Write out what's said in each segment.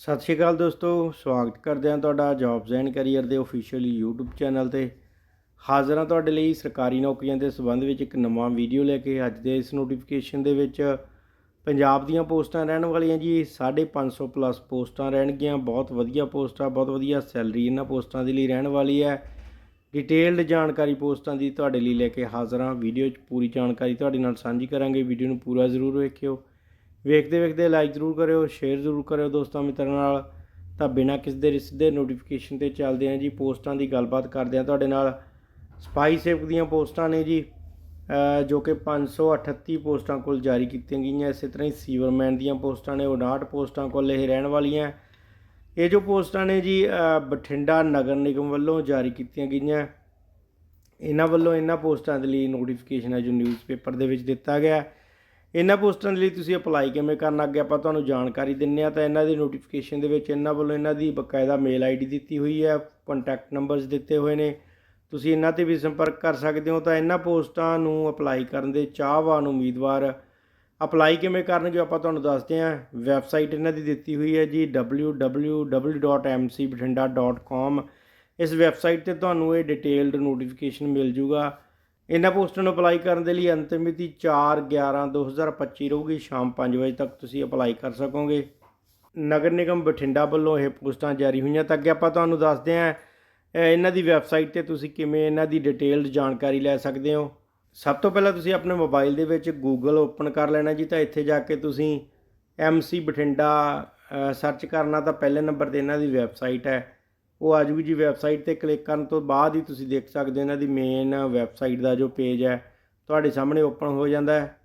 ਸਤਿ ਸ਼੍ਰੀ ਅਕਾਲ ਦੋਸਤੋ, ਸਵਾਗਤ ਕਰਦੇ ਹਾਂ ਤੁਹਾਡਾ ਜੌਬਸ ਐਂਡ ਕੈਰੀਅਰ ਦੇ ਅਫੀਸ਼ੀਅਲ YouTube ਚੈਨਲ ਤੇ। ਹਾਜ਼ਰ ਹਾਂ ਤੁਹਾਡੇ ਲਈ ਸਰਕਾਰੀ ਨੌਕਰੀਆਂ ਦੇ ਸੰਬੰਧ ਵਿੱਚ ਇੱਕ ਨਵਾਂ ਵੀਡੀਓ ਲੈ ਕੇ। ਅੱਜ ਦੇ ਇਸ ਨੋਟੀਫਿਕੇਸ਼ਨ ਦੇ ਵਿੱਚ ਪੰਜਾਬ ਦੀਆਂ ਪੋਸਟਾਂ ਰਹਿਣ ਵਾਲੀਆਂ ਜੀ। 550 ਪਲੱਸ ਪੋਸਟਾਂ ਰਹਿਣਗੀਆਂ। ਬਹੁਤ ਵਧੀਆ ਪੋਸਟਾਂ ਬਹੁਤ ਵਧੀਆ ਸੈਲਰੀ ਇਹਨਾਂ ਪੋਸਟਾਂ ਦੇ ਲਈ ਰਹਿਣ ਵਾਲੀ ਹੈ। ਡਿਟੇਲਡ ਜਾਣਕਾਰੀ ਪੋਸਟਾਂ ਦੀ ਤੁਹਾਡੇ ਲਈ ਲੈ ਕੇ ਹਾਜ਼ਰ ਹਾਂ। ਵੀਡੀਓ 'ਚ ਪੂਰੀ ਜਾਣਕਾਰੀ ਤੁਹਾਡੇ ਨਾਲ ਸਾਂਝੀ ਕਰਾਂਗੇ। ਵੀਡੀਓ ਨੂੰ ਪੂਰਾ ਜ਼ਰੂਰ ਵੇਖਿਓ। ਵੇਖਦੇ ਵੇਖਦੇ ਲਾਈਕ ਜ਼ਰੂਰ ਕਰਿਓ ਸ਼ੇਅਰ ਜ਼ਰੂਰ ਕਰਿਓ ਦੋਸਤਾਂ ਮਿੱਤਰਾਂ ਨਾਲ। ਤਾਂ ਬਿਨਾਂ ਕਿਸੇ ਦੇ ਸਿੱਧੇ ਨੋਟੀਫਿਕੇਸ਼ਨ ਤੇ ਚੱਲਦੇ ਹਾਂ ਜੀ, ਪੋਸਟਾਂ ਦੀ ਗੱਲਬਾਤ ਕਰਦੇ ਹਾਂ ਤੁਹਾਡੇ ਨਾਲ। ਸਪਾਈ ਸੇਵਕ ਦੀਆਂ ਪੋਸਟਾਂ ਨੇ ਜੀ ਜੋ ਕਿ 538 ਪੋਸਟਾਂ ਕੋਲ ਜਾਰੀ ਕੀਤੀਆਂ ਗਈਆਂ, ਇਸੇ ਤਰ੍ਹਾਂ ਹੀ ਸੀਵਰਮੈਨ ਦੀਆਂ ਪੋਸਟਾਂ ਨੇ 59 ਪੋਸਟਾਂ ਕੋਲ ਇਹ ਰਹਿਣ ਵਾਲੀਆਂ। ਇਹ ਜੋ ਪੋਸਟਾਂ ਨੇ ਜੀ ਬਠਿੰਡਾ ਨਗਰ ਨਿਗਮ ਵੱਲੋਂ ਜਾਰੀ ਕੀਤੀਆਂ ਗਈਆਂ। ਇਹਨਾਂ ਵੱਲੋਂ ਇਹਨਾਂ ਪੋਸਟਾਂ ਦੇ ਲਈ ਨੋਟੀਫਿਕੇਸ਼ਨ ਹੈ ਜੋ ਨਿਊਜ਼ਪੇਪਰ ਦੇ ਵਿੱਚ ਦਿੱਤਾ ਗਿਆ। ਹੈ। ਇਹਨਾਂ ਪੋਸਟਾਂ ਦੇ ਲਈ ਤੁਸੀਂ ਅਪਲਾਈ ਕਿਵੇਂ ਕਰਨਾ? ਅੱਗੇ ਆਪਾਂ ਤੁਹਾਨੂੰ ਜਾਣਕਾਰੀ ਦਿੰਨੇ ਆ ਤਾਂ ਇਹਨਾਂ ਦੀ ਨੋਟੀਫਿਕੇਸ਼ਨ ਦੇ ਵਿੱਚ ਇਹਨਾਂ ਵੱਲੋਂ ਇਹਨਾਂ ਦੀ ਬਕਾਇਦਾ ਮੇਲ ਆਈਡੀ ਦਿੱਤੀ ਹੋਈ ਹੈ ਕੰਟੈਕਟ ਨੰਬਰਸ ਦਿੱਤੇ ਹੋਏ ਨੇ। ਤੁਸੀਂ ਇਹਨਾਂ ਤੇ ਵੀ ਸੰਪਰਕ ਕਰ ਸਕਦੇ ਹੋ ਤਾਂ ਇਹਨਾਂ ਪੋਸਟਾਂ ਨੂੰ ਅਪਲਾਈ ਕਰਨ ਦੇ ਚਾਹਵਾਨ ਉਮੀਦਵਾਰ ਅਪਲਾਈ ਕਿਵੇਂ ਕਰਨਗੇ ਆਪਾਂ ਤੁਹਾਨੂੰ ਦੱਸਦੇ ਹਾਂ। ਵੈਬਸਾਈਟ ਇਹਨਾਂ ਦੀ ਦਿੱਤੀ ਹੋਈ ਹੈ ਜੀ www.mcbhathinda.com ਇਸ ਵੈਬਸਾਈਟ ਤੇ ਤੁਹਾਨੂੰ ਇਹ ਡਿਟੇਲਡ ਨੋਟੀਫਿਕੇਸ਼ਨ ਮਿਲ ਜੂਗਾ। ਇਹਨਾਂ ਪੋਸਟਾਂ ਨੂੰ ਅਪਲਾਈ ਕਰਨ ਦੇ ਲਈ ਅੰਤਿਮ ਮਿਤੀ 4/11/2025 ਰਹੂਗੀ, ਸ਼ਾਮ 5 ਵਜੇ ਤੱਕ ਤੁਸੀਂ ਅਪਲਾਈ ਕਰ ਸਕੋਗੇ। ਨਗਰ ਨਿਗਮ ਬਠਿੰਡਾ ਵੱਲੋਂ ਇਹ ਪੋਸਟਾਂ ਜਾਰੀ ਹੋਈਆਂ। ਤਾਂ ਅੱਗੇ ਆਪਾਂ ਤੁਹਾਨੂੰ ਦੱਸਦੇ ਹਾਂ ਇਹਨਾਂ ਦੀ ਵੈਬਸਾਈਟ ਤੇ ਤੁਸੀਂ ਕਿਵੇਂ ਇਹਨਾਂ ਦੀ ਡਿਟੇਲਡ ਜਾਣਕਾਰੀ ਲੈ ਸਕਦੇ ਹੋ। ਸਭ ਤੋਂ ਪਹਿਲਾਂ ਤੁਸੀਂ ਆਪਣੇ ਮੋਬਾਈਲ ਦੇ ਵਿੱਚ ਗੂਗਲ ਓਪਨ ਕਰ ਲੈਣਾ ਜੀ, ਤਾਂ ਇੱਥੇ ਜਾ ਕੇ ਤੁਸੀਂ MC ਬਠਿੰਡਾ ਸਰਚ ਕਰਨਾ ਤਾਂ ਪਹਿਲੇ ਨੰਬਰ ਤੇ ਇਹਨਾਂ ਦੀ ਵੈਬਸਾਈਟ ਹੈ। ਉਹ ਆ ਜੂਗੀ ਜੀ ਵੈਬਸਾਈਟ ਤੇ ਕਲਿੱਕ ਕਰਨ ਤੋਂ ਬਾਅਦ ਹੀ ਤੁਸੀਂ ਦੇਖ ਸਕਦੇ ਹੋ ਇਹਨਾਂ ਦੀ ਮੇਨ ਵੈਬਸਾਈਟ ਦਾ ਜੋ ਪੇਜ ਹੈ, ਤੁਹਾਡੇ ਸਾਹਮਣੇ ਓਪਨ ਹੋ ਜਾਂਦਾ ਹੈ।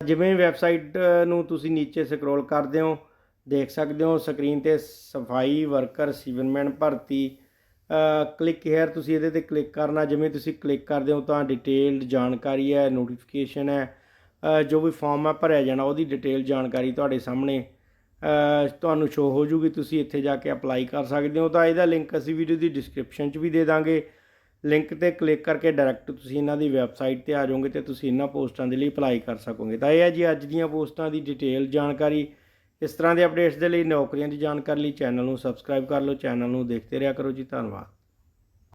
ਜਿਵੇਂ ਵੈਬਸਾਈਟ ਨੂੰ ਤੁਸੀਂ ਨੀਚੇ ਸਕਰੋਲ ਕਰਦੇ ਹੋ, ਦੇਖ ਸਕਦੇ ਹੋ ਸਕਰੀਨ ਤੇ ਸਫ਼ਾਈ ਵਰਕਰ ਸੀਵਰਮੈਨ ਭਰਤੀ ਕਲਿੱਕ ਹੇਅਰ ਤੁਸੀਂ ਇਹਦੇ ਤੇ ਕਲਿੱਕ ਕਰਨਾ, ਜਿਵੇਂ ਤੁਸੀਂ ਕਲਿੱਕ ਕਰਦੇ ਹੋ ਤਾਂ ਡਿਟੇਲਡ ਜਾਣਕਾਰੀ ਹੈ ਨੋਟੀਫਿਕੇਸ਼ਨ ਹੈ ਜੋ ਵੀ ਫਾਰਮ ਹੈ ਭਰਿਆ ਜਾਣਾ, ਉਹਦੀ ਡਿਟੇਲ ਜਾਣਕਾਰੀ ਤੁਹਾਡੇ ਸਾਹਮਣੇ ਤੁਹਾਨੂੰ ਸ਼ੋ ਹੋ ਜੂਗੀ, ਤੁਸੀਂ ਇੱਥੇ ਜਾ ਕੇ ਅਪਲਾਈ ਕਰ ਸਕਦੇ ਹੋ। ਤਾਂ ਇਹਦਾ ਲਿੰਕ ਅਸੀਂ ਵੀਡੀਓ ਦੀ ਡਿਸਕ੍ਰਿਪਸ਼ਨ 'ਚ ਵੀ ਦੇ ਦਾਂਗੇ। ਲਿੰਕ ਤੇ ਕਲਿੱਕ ਕਰਕੇ ਡਾਇਰੈਕਟ ਤੁਸੀਂ ਇਹਨਾਂ ਦੀ ਵੈਬਸਾਈਟ ਤੇ ਆ ਜਾਓਗੇ ਤੇ ਤੁਸੀਂ ਇਹਨਾਂ ਪੋਸਟਾਂ ਦੇ ਲਈ ਅਪਲਾਈ ਕਰ ਸਕੋਗੇ। ਤਾਂ ਇਹ ਹੈ ਜੀ ਅੱਜ ਦੀਆਂ ਪੋਸਟਾਂ ਦੀ ਡਿਟੇਲ ਜਾਣਕਾਰੀ। ਇਸ ਤਰ੍ਹਾਂ ਦੇ ਅਪਡੇਟਸ ਦੇ ਲਈ ਨੌਕਰੀਆਂ ਦੀ ਜਾਣਕਾਰੀ ਲਈ ਚੈਨਲ ਨੂੰ ਸਬਸਕ੍ਰਾਈਬ ਕਰ ਲਓ। ਚੈਨਲ ਨੂੰ ਦੇਖਦੇ ਰਿਹਾ ਕਰੋ ਜੀ। ਧੰਨਵਾਦ।